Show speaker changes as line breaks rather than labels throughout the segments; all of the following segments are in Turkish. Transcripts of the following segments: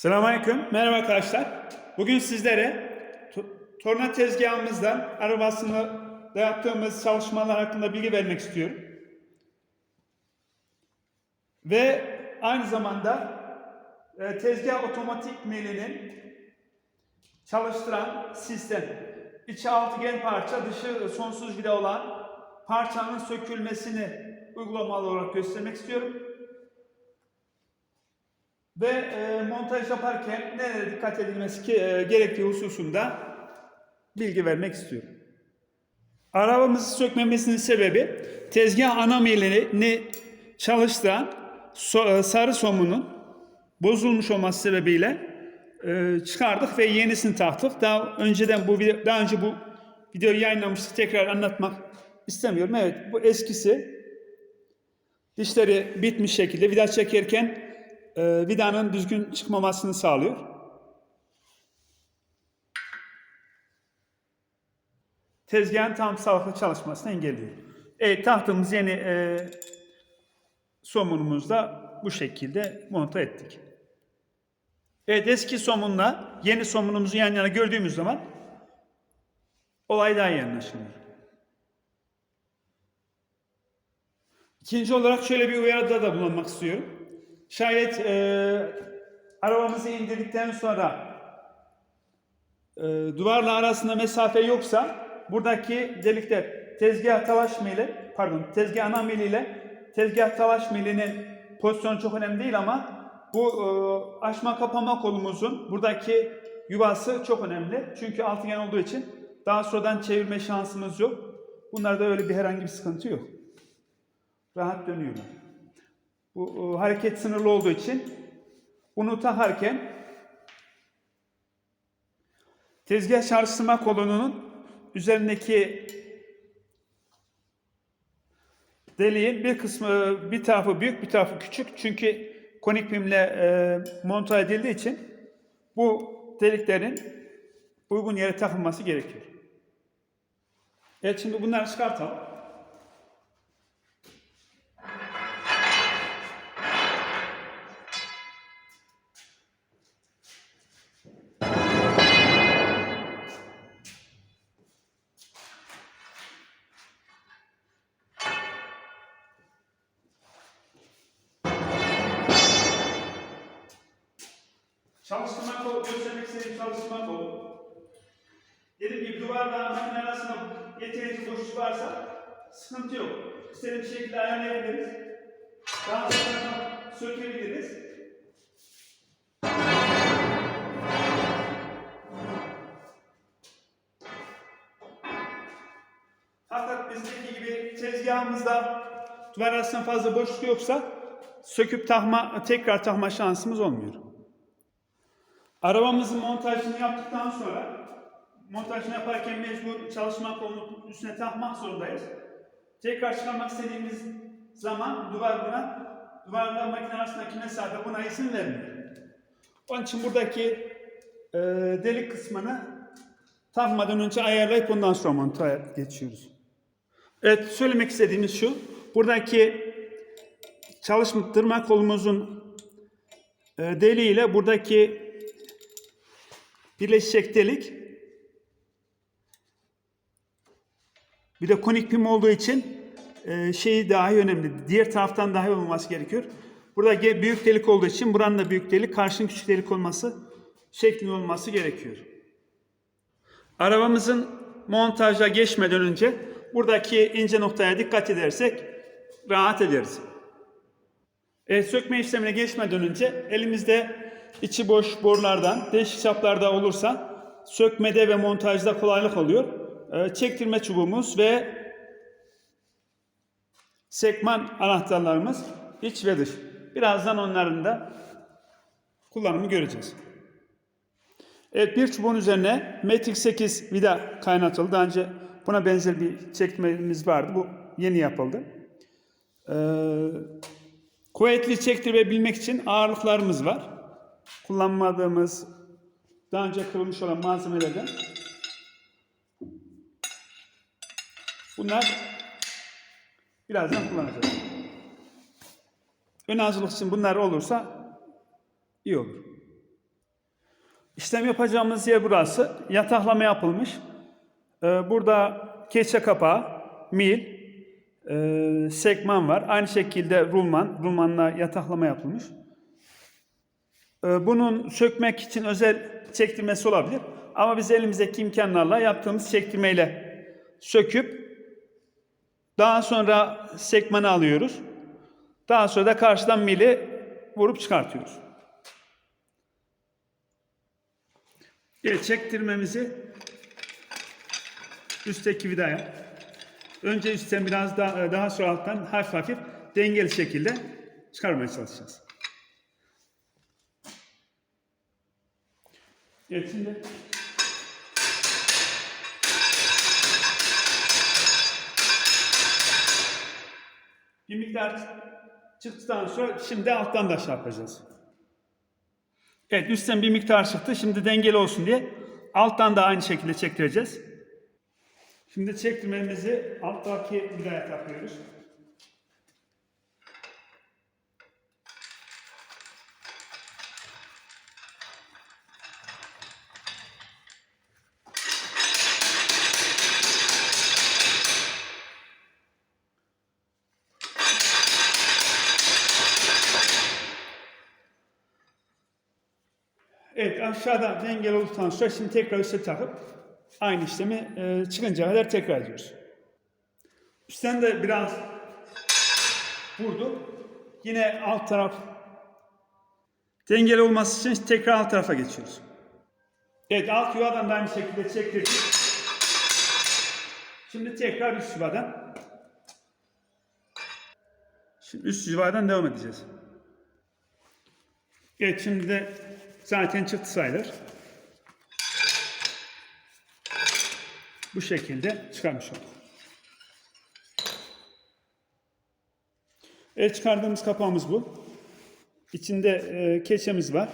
Selamünaleyküm. Merhaba arkadaşlar. Bugün sizlere to- torna tezgahımızdan arabasını da yaptığımız çalışmalar hakkında bilgi vermek istiyorum. Ve aynı zamanda e, tezgah otomatik milinin çalıştıran sistem. İçi altıgen parça, dışı sonsuz vida olan parçanın sökülmesini uygulamalı olarak göstermek istiyorum. Ve e, montaj yaparken nelere dikkat edilmesi ki, e, gerektiği hususunda bilgi vermek istiyorum. Arabamızı sökmemesinin sebebi tezgah ana milini çalıştıran so- e, sarı somunun bozulmuş olması sebebiyle e, çıkardık ve yenisini taktık. Daha önceden bu daha önce bu videoyu yayınlamıştık. Tekrar anlatmak istemiyorum. Evet bu eskisi. Dişleri bitmiş şekilde vida çekerken e, vidanın düzgün çıkmamasını sağlıyor. Tezgahın tam sağlıklı çalışmasını engelliyor. Evet taktığımız yeni e, somunumuzu da bu şekilde monte ettik. Evet eski somunla yeni somunumuzu yan yana gördüğümüz zaman olay daha iyi anlaşılıyor. İkinci olarak şöyle bir uyarıda da bulunmak istiyorum. Şayet e, arabamızı indirdikten sonra e, duvarla arasında mesafe yoksa buradaki delikte tezgah talaş mili, pardon tezgah ana mili ile tezgah talaş milinin pozisyonu çok önemli değil ama bu e, açma kapama kolumuzun buradaki yuvası çok önemli. Çünkü altıgen olduğu için daha sonradan çevirme şansımız yok. Bunlarda öyle bir herhangi bir sıkıntı yok. Rahat dönüyorlar. Bu e, hareket sınırlı olduğu için bunu takarken tezgah çalıştırma kolonunun üzerindeki deliğin bir kısmı bir tarafı büyük bir tarafı küçük çünkü konik pimle e, monte edildiği için bu deliklerin uygun yere takılması gerekiyor. Evet şimdi bunları çıkartalım. Çalıştırma kolu, göstermek istediğim çalıştırma kolu. Dediğim gibi duvarla makine arasında yeterince boşluk varsa sıkıntı yok. İstediğimiz şekilde ayarlayabiliriz. Daha sonra sökebiliriz. Fakat bizdeki gibi tezgahımızda duvar arasında fazla boşluk yoksa söküp takma, tekrar takma şansımız olmuyor. Arabamızın montajını yaptıktan sonra montajını yaparken mecbur çalışma kolunun üstüne takmak zorundayız. Tekrar çıkarmak istediğimiz zaman duvar buna, duvarla makine arasındaki mesafe buna izin vermiyor. Onun için buradaki e, delik kısmını takmadan önce ayarlayıp ondan sonra montaja geçiyoruz. Evet söylemek istediğimiz şu. Buradaki çalıştırma kolumuzun e, deliğiyle buradaki birleşecek delik bir de konik pim olduğu için e, şeyi dahi önemli. Diğer taraftan dahi olması gerekiyor. Burada büyük delik olduğu için buranın da büyük delik, karşının küçük delik olması şeklinde olması gerekiyor. Arabamızın montaja geçmeden önce buradaki ince noktaya dikkat edersek rahat ederiz. Evet, sökme işlemine geçmeden önce elimizde içi boş borulardan değişik çaplarda olursa sökmede ve montajda kolaylık oluyor. Ee, çektirme çubuğumuz ve sekman anahtarlarımız iç ve dış. Birazdan onların da kullanımı göreceğiz. Evet bir çubuğun üzerine Matrix 8 vida kaynatıldı. Daha önce buna benzer bir çekmemiz vardı. Bu yeni yapıldı. Ee, kuvvetli çektirebilmek için ağırlıklarımız var. Kullanmadığımız daha önce kırılmış olan malzemelerden. Bunlar birazdan kullanacağız. Ön hazırlık için bunlar olursa iyi olur. İşlem yapacağımız yer burası. Yataklama yapılmış. Ee, burada keçe kapağı, mil, e, sekman var. Aynı şekilde rulman, rulmanla yataklama yapılmış. Ee, bunun sökmek için özel çektirmesi olabilir. Ama biz elimizdeki imkanlarla yaptığımız çektirmeyle söküp daha sonra sekmanı alıyoruz. Daha sonra da karşıdan mili vurup çıkartıyoruz. Evet, çektirmemizi üstteki vidaya önce üstten biraz daha, daha sonra alttan hafif hafif dengeli şekilde çıkarmaya çalışacağız. Evet şimdi bir miktar çıktıktan sonra şimdi alttan da aşağı yapacağız. Evet üstten bir miktar çıktı. Şimdi dengeli olsun diye alttan da aynı şekilde çektireceğiz. Şimdi çektirmemizi alttaki vidaya takıyoruz. Evet aşağıda dengeli olduktan sonra şimdi tekrar üste takıp aynı işlemi e, çıkınca kadar tekrar ediyoruz. Üstten de biraz vurdu. Yine alt taraf dengeli olması için tekrar alt tarafa geçiyoruz. Evet alt yuvadan da aynı şekilde çektirdik. Şimdi tekrar üst yuvadan. Şimdi üst yuvadan devam edeceğiz. Evet şimdi de zaten çıktı sayılır. Bu şekilde çıkarmış olduk. Evet çıkardığımız kapağımız bu. İçinde e, keçemiz var.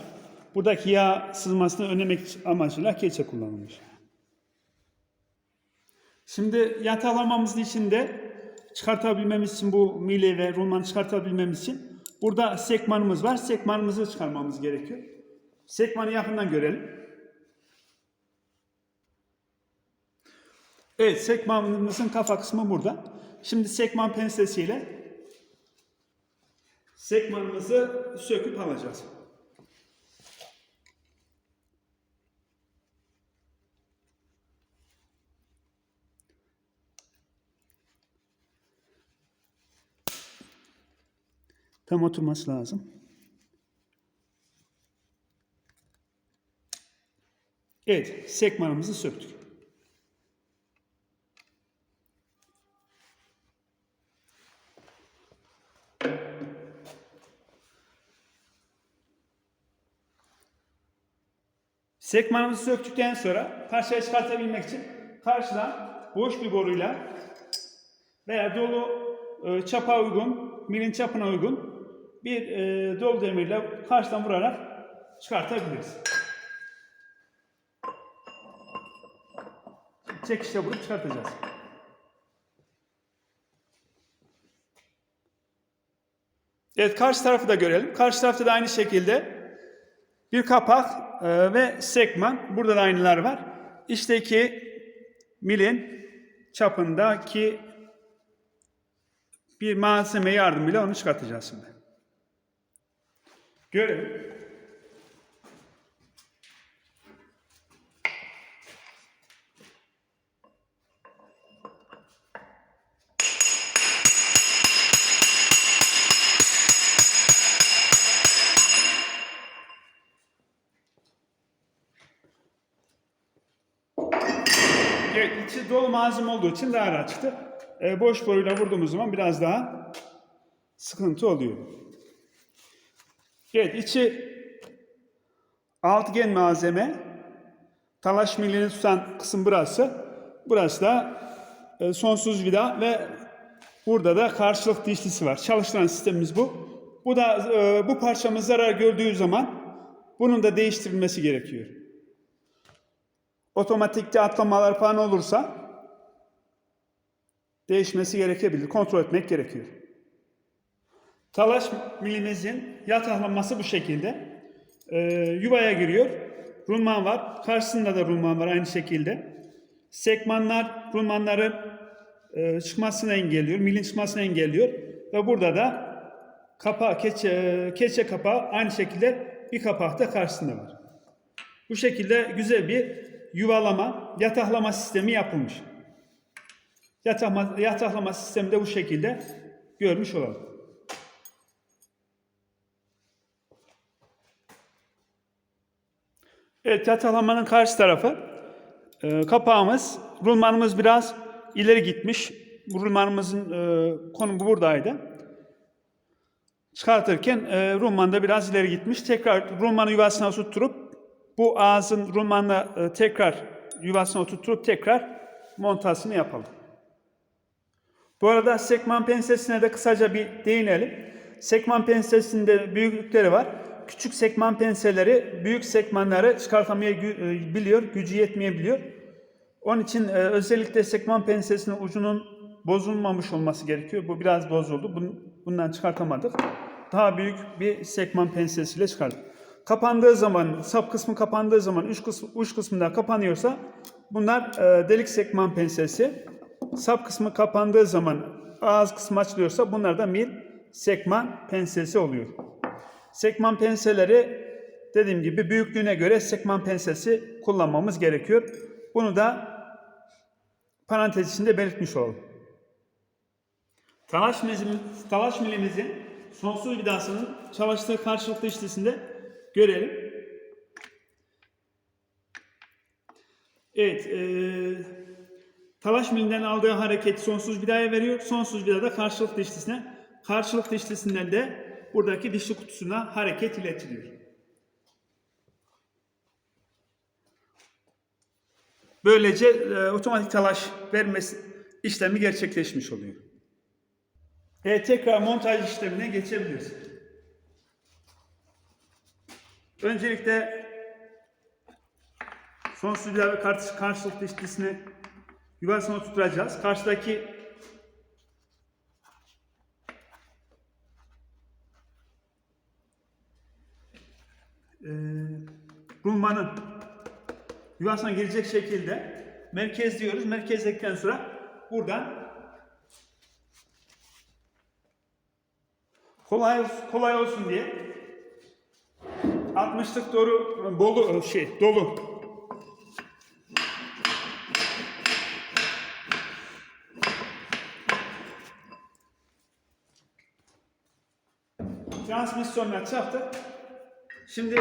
Buradaki yağ sızmasını önlemek amacıyla keçe kullanılmış. Şimdi yatalamamızın içinde çıkartabilmemiz için bu mili ve rulmanı çıkartabilmemiz için burada sekmanımız var. Sekmanımızı çıkarmamız gerekiyor. Sekmanı yakından görelim. Evet, sekmanımızın kafa kısmı burada. Şimdi sekman penselesiyle sekmanımızı söküp alacağız. Tam oturması lazım. Evet, sekmanımızı söktük. Sekmanımızı söktükten sonra parçayı çıkartabilmek için karşıdan boş bir boruyla veya dolu e, çapa uygun, milin çapına uygun bir e, dolu demirle karşıdan vurarak çıkartabiliriz. Çekişle vurup çıkartacağız. Evet karşı tarafı da görelim. Karşı tarafta da aynı şekilde bir kapak e, ve sekman. Burada da aynılar var. İşteki milin çapındaki bir malzeme yardımıyla onu çıkartacağız şimdi. Görelim. İçi dolu malzeme olduğu için daha rahat çıktı. E, boş boruyla vurduğumuz zaman biraz daha sıkıntı oluyor. Evet, içi altıgen malzeme. Talaş milini tutan kısım burası. Burası da e, sonsuz vida ve burada da karşılık dişlisi var. Çalıştıran sistemimiz bu. Bu da e, bu parçamız zarar gördüğü zaman bunun da değiştirilmesi gerekiyor otomatikte atlamalar falan olursa değişmesi gerekebilir. Kontrol etmek gerekiyor. Talaş milimizin yataklanması bu şekilde. Ee, yuvaya giriyor. rulman var. Karşısında da rulman var aynı şekilde. Sekmanlar rulmanların e, çıkmasını engelliyor, milin çıkmasını engelliyor. Ve burada da kapağı, keçe, keçe kapağı aynı şekilde bir kapak da karşısında var. Bu şekilde güzel bir yuvalama, yataklama sistemi yapılmış. Yataklama, yataklama sistemi de bu şekilde görmüş olalım. Evet, yataklamanın karşı tarafı. Ee, kapağımız, rulmanımız biraz ileri gitmiş. Bu rulmanımızın e, konumu buradaydı. Çıkartırken e, rulman da biraz ileri gitmiş. Tekrar rulmanı yuvasına oturtturup bu ağzın rulmanla e, tekrar yuvasına oturtturup tekrar montasını yapalım. Bu arada sekman pensesine de kısaca bir değinelim. Sekman pensesinde büyüklükleri var. Küçük sekman penseleri büyük sekmanları çıkartamayabiliyor, gücü yetmeyebiliyor. Onun için e, özellikle sekman pensesinin ucunun bozulmamış olması gerekiyor. Bu biraz bozuldu. Bun- Bundan çıkartamadık. Daha büyük bir sekman pensesiyle çıkardık. Kapandığı zaman, sap kısmı kapandığı zaman uç, kısmı, uç kısmında kapanıyorsa bunlar e, delik sekman pensesi. Sap kısmı kapandığı zaman ağız kısmı açılıyorsa bunlar da mil sekman pensesi oluyor. Sekman penseleri dediğim gibi büyüklüğüne göre sekman pensesi kullanmamız gerekiyor. Bunu da parantez içinde belirtmiş olalım. Talaş milimizin, talaş milimizin sonsuz vidasının çalıştığı karşılıklı işlisinde görelim. Evet, eee talaş milinden aldığı hareket sonsuz vidaya veriyor. Sonsuz vida da karşılıklı dişlisine. Karşılıklı dişlisinden de buradaki dişli kutusuna hareket iletiliyor. Böylece e, otomatik talaş vermesi işlemi gerçekleşmiş oluyor. Evet, tekrar montaj işlemine geçebiliriz. Öncelikle sonsuz vida ve karşı- karşılıklı dişlisini yuvasına oturtacağız. Karşıdaki e, rulmanın yuvasına girecek şekilde merkez diyoruz. Merkezledikten sonra buradan kolay kolay olsun diye 60'lık doğru bolu şey dolu transmisyonla çaktık. Şimdi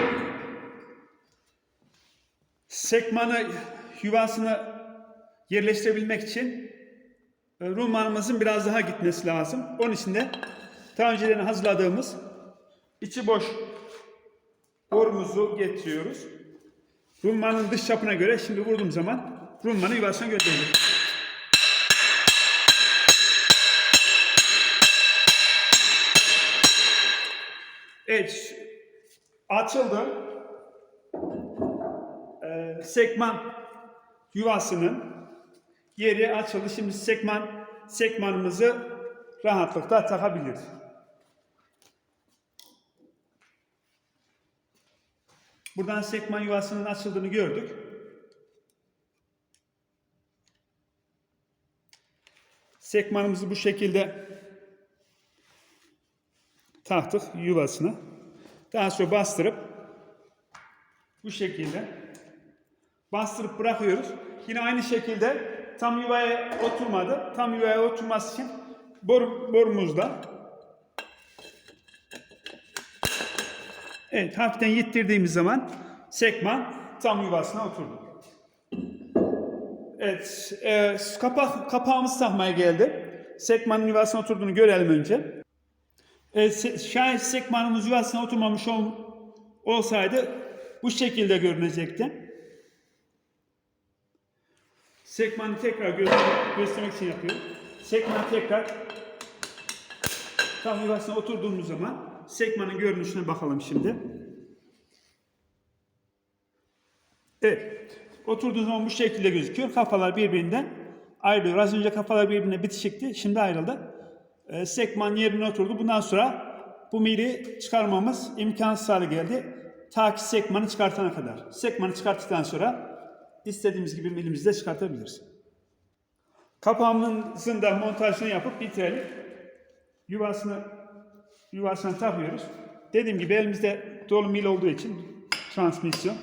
sekmanı yuvasına yerleştirebilmek için e, rulmanımızın biraz daha gitmesi lazım. Onun için de daha önceden hazırladığımız içi boş borumuzu getiriyoruz. Rulmanın dış çapına göre şimdi vurduğum zaman rulmanı yuvasına gönderiyoruz. Evet, açıldı. Ee, sekman yuvasının yeri açıldı. Şimdi sekman sekmanımızı rahatlıkla takabiliriz. Buradan sekman yuvasının açıldığını gördük. Sekmanımızı bu şekilde taktık yuvasına. Daha sonra bastırıp bu şekilde bastırıp bırakıyoruz. Yine aynı şekilde tam yuvaya oturmadı. Tam yuvaya oturması için bor, borumuzda Evet, hafiften yittirdiğimiz zaman sekman tam yuvasına oturdu. Evet, e, kapak, kapağımız takmaya geldi. Sekmanın yuvasına oturduğunu görelim önce. E, se- şayet sekmanımız yuvasına oturmamış ol, olsaydı bu şekilde görünecekti. Sekmanı tekrar göstermek, için yapıyorum. Sekman tekrar tam yuvasına oturduğumuz zaman sekmanın görünüşüne bakalım şimdi. Evet. Oturduğu zaman bu şekilde gözüküyor. Kafalar birbirinden ayrılıyor. Az önce kafalar birbirine bitişikti. Şimdi ayrıldı. Ee, sekman yerine oturdu. Bundan sonra bu mili çıkarmamız imkansız hale geldi. Ta ki sekmanı çıkartana kadar. Sekmanı çıkarttıktan sonra istediğimiz gibi milimizle çıkartabiliriz. Kapağımızın da montajını yapıp bitirelim. Yuvasını yuvasına takıyoruz. Dediğim gibi elimizde dolu mil olduğu için transmisyon.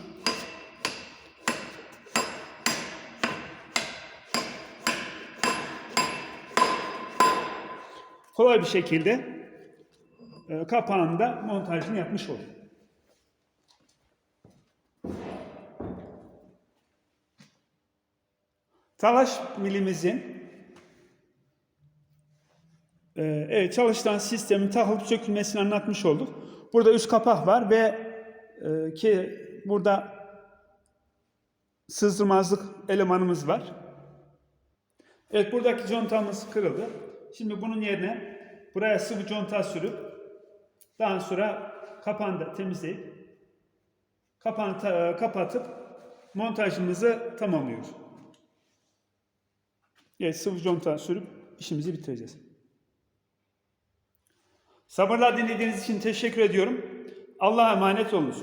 Kolay bir şekilde e, kapağını da montajını yapmış olduk. Talaş milimizin e, evet çalıştıran sistemin takılıp sökülmesini anlatmış olduk. Burada üst kapak var ve e, ki burada sızdırmazlık elemanımız var. Evet buradaki contamız kırıldı. Şimdi bunun yerine buraya sıvı conta sürüp daha sonra kapağını da temizleyip kapağını ta- kapatıp montajımızı tamamlıyoruz. Evet sıvı conta sürüp işimizi bitireceğiz. Sabırla dinlediğiniz için teşekkür ediyorum. Allah'a emanet olunuz.